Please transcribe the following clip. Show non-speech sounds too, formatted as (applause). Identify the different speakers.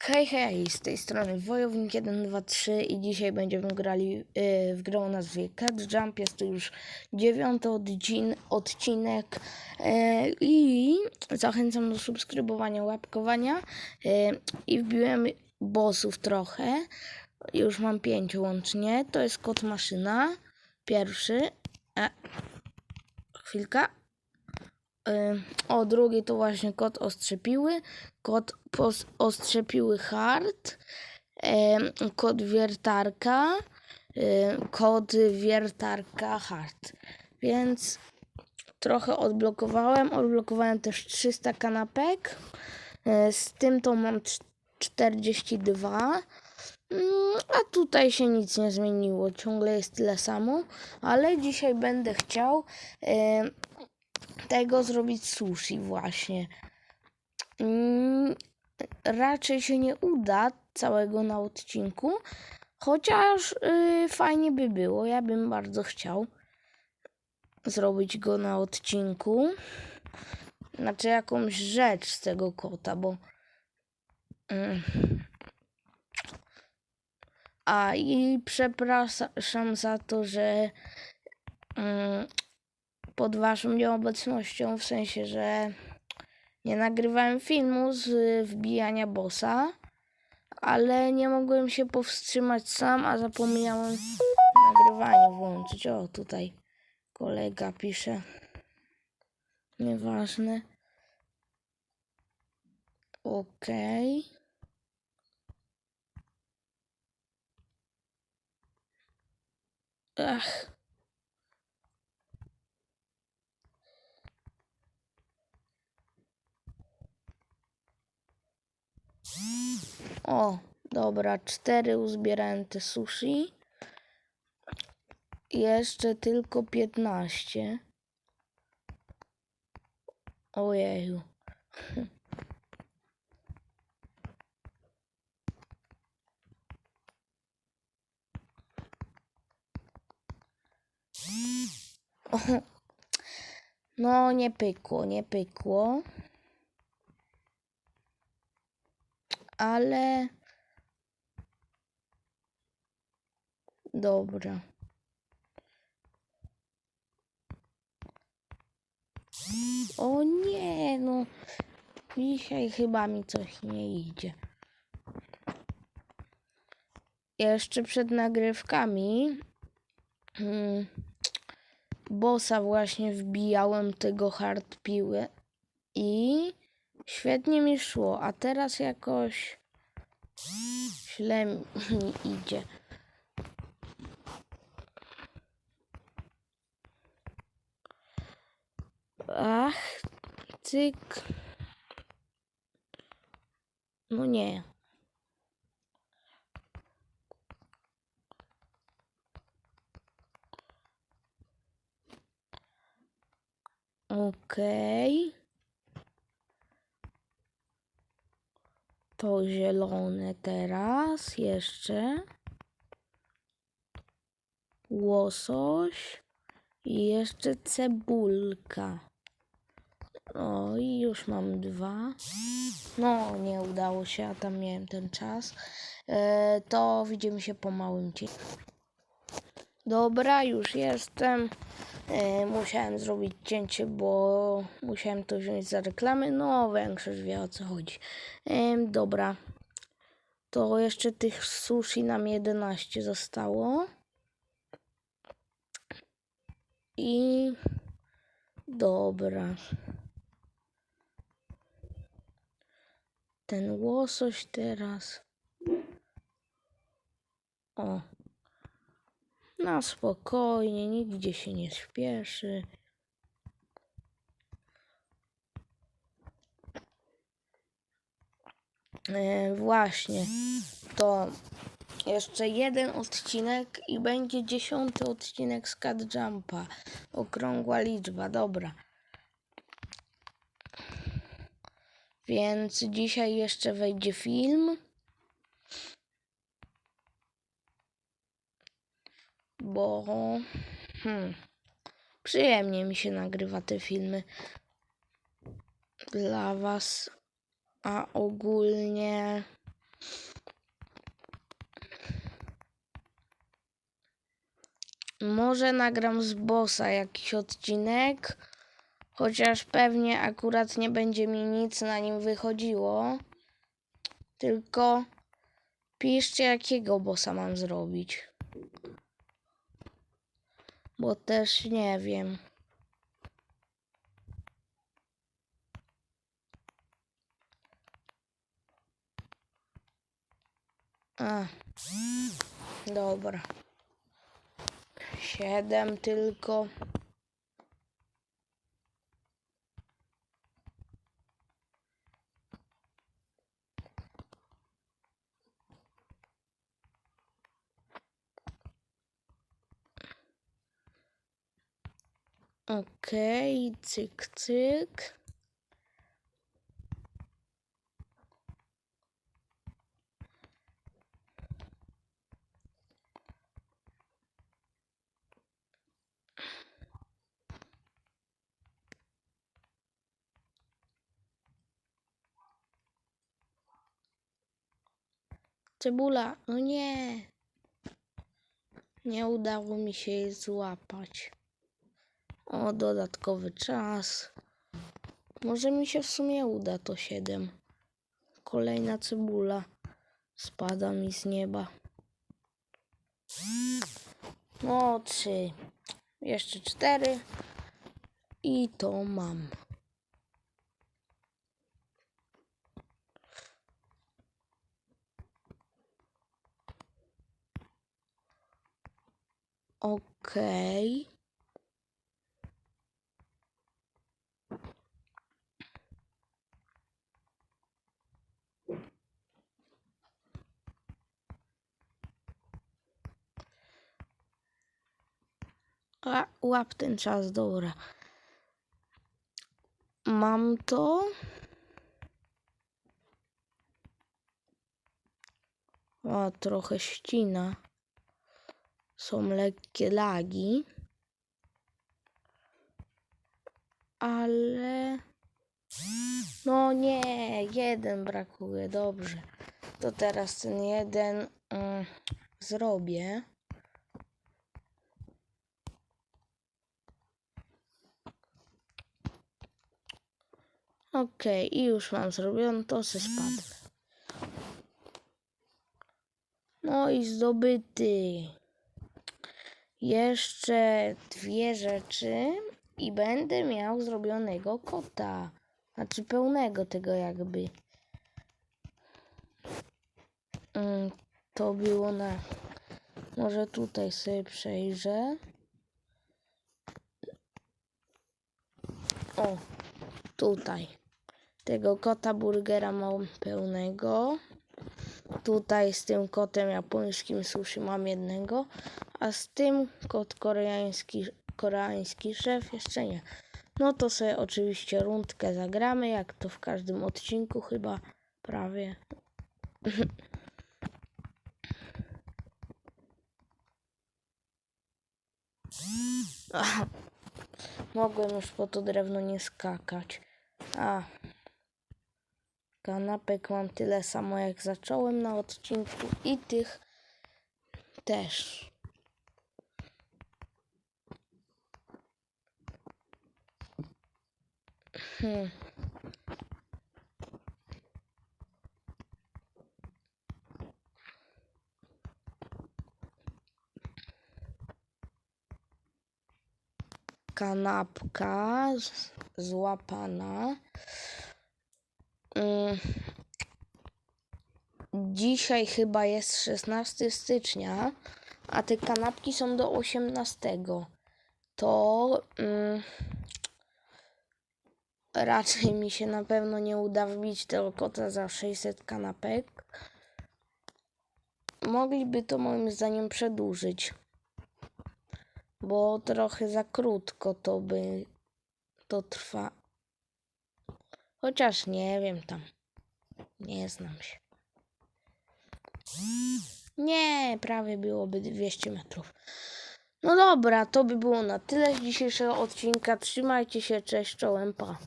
Speaker 1: Hej, hej, z tej strony Wojownik 123 i dzisiaj będziemy grali yy, w grę o nazwie Cat Jump. Jest to już dziewiąty odcin odcinek yy, i zachęcam do subskrybowania, łapkowania yy, i wbiłem bossów trochę. Już mam pięć łącznie. To jest kot maszyna, pierwszy. E, chwilka. Y, O, drugi to właśnie kot ostrzepiły, kot ostrzepiły hard, kot wiertarka, kot wiertarka hard. Więc trochę odblokowałem. Odblokowałem też 300 kanapek. Y, Z tym to mam cz- 42. Mm, A tutaj się nic nie zmieniło. Ciągle jest tyle samo. Ale dzisiaj będę chciał tego zrobić sushi właśnie. Mm, raczej się nie uda całego na odcinku, chociaż y, fajnie by było. Ja bym bardzo chciał zrobić go na odcinku. Znaczy jakąś rzecz z tego kota, bo. Mm. A i przepraszam za to, że mm, pod waszą nieobecnością, w sensie, że nie nagrywałem filmu z y, wbijania bossa, ale nie mogłem się powstrzymać sam, a zapomniałem nagrywanie włączyć. O, tutaj kolega pisze. Nieważne. Okej. Ach. O, dobra, cztery uzbierałem te sushi. Jeszcze tylko 15. Ojeju. (laughs) No, nie pykło, nie pykło. Ale. Dobra. O nie, no. Dzisiaj chyba mi coś nie idzie. Jeszcze przed nagrywkami. Hmm, bossa właśnie wbijałem tego hard piły i świetnie mi szło, a teraz jakoś źle mi (laughs) idzie. Ach, cyk. No nie. Okej. To zielone teraz jeszcze. Łosoś. I jeszcze cebulka. O, i już mam dwa. No, nie udało się, a tam miałem ten czas. E, to widzimy się po małym cieniu. Dobra, już jestem. E, musiałem zrobić cięcie, bo musiałem to wziąć za reklamy. No, większość wie o co chodzi. E, dobra. To jeszcze tych sushi nam 11 zostało. I dobra. Ten łosoś teraz. O. Na spokojnie, nigdzie się nie śpieszy. E, właśnie, to jeszcze jeden odcinek i będzie dziesiąty odcinek z Cat Jumpa. Okrągła liczba, dobra. Więc dzisiaj jeszcze wejdzie film. bo hmm, przyjemnie mi się nagrywa te filmy dla Was, a ogólnie. Może nagram z bossa jakiś odcinek, chociaż pewnie akurat nie będzie mi nic na nim wychodziło. Tylko piszcie, jakiego bossa mam zrobić. Bo też nie wiem. A, dobra. Siedem tylko. Okej, cyk, cyk. Cebula, no nie. Nie udało mi się jej złapać. O, dodatkowy czas. Może mi się w sumie uda to 7. Kolejna cebula spada mi z nieba. No, 3. Jeszcze 4. I to mam. Okej. A, łap ten czas, dobra. Mam to. O, trochę ścina. Są lekkie lagi. Ale. No nie, jeden brakuje, dobrze. To teraz ten jeden mm, zrobię. Okej, i już mam zrobione, to se spadnę. No i zdobyty. Jeszcze dwie rzeczy i będę miał zrobionego kota. Znaczy pełnego tego jakby. Mm, To było na... Może tutaj sobie przejrzę. O, tutaj. Tego kota burgera mam pełnego. Tutaj z tym kotem japońskim sushi mam jednego, a z tym kot koreański, koreański szef jeszcze nie. No to sobie oczywiście rundkę zagramy, jak to w każdym odcinku chyba prawie. (laughs) Mogłem już po to drewno nie skakać. A. Kanapek mam tyle samo jak zacząłem na odcinku i tych też. Hmm. Kanapka złapana. Mm. Dzisiaj chyba jest 16 stycznia, a te kanapki są do 18. To mm, raczej mi się na pewno nie uda wbić tego kota za 600 kanapek. Mogliby to moim zdaniem przedłużyć, bo trochę za krótko to by to trwa. Chociaż nie wiem tam. Nie znam się. Nie, prawie byłoby 200 metrów. No dobra, to by było na tyle z dzisiejszego odcinka. Trzymajcie się, cześć, czołem, pa.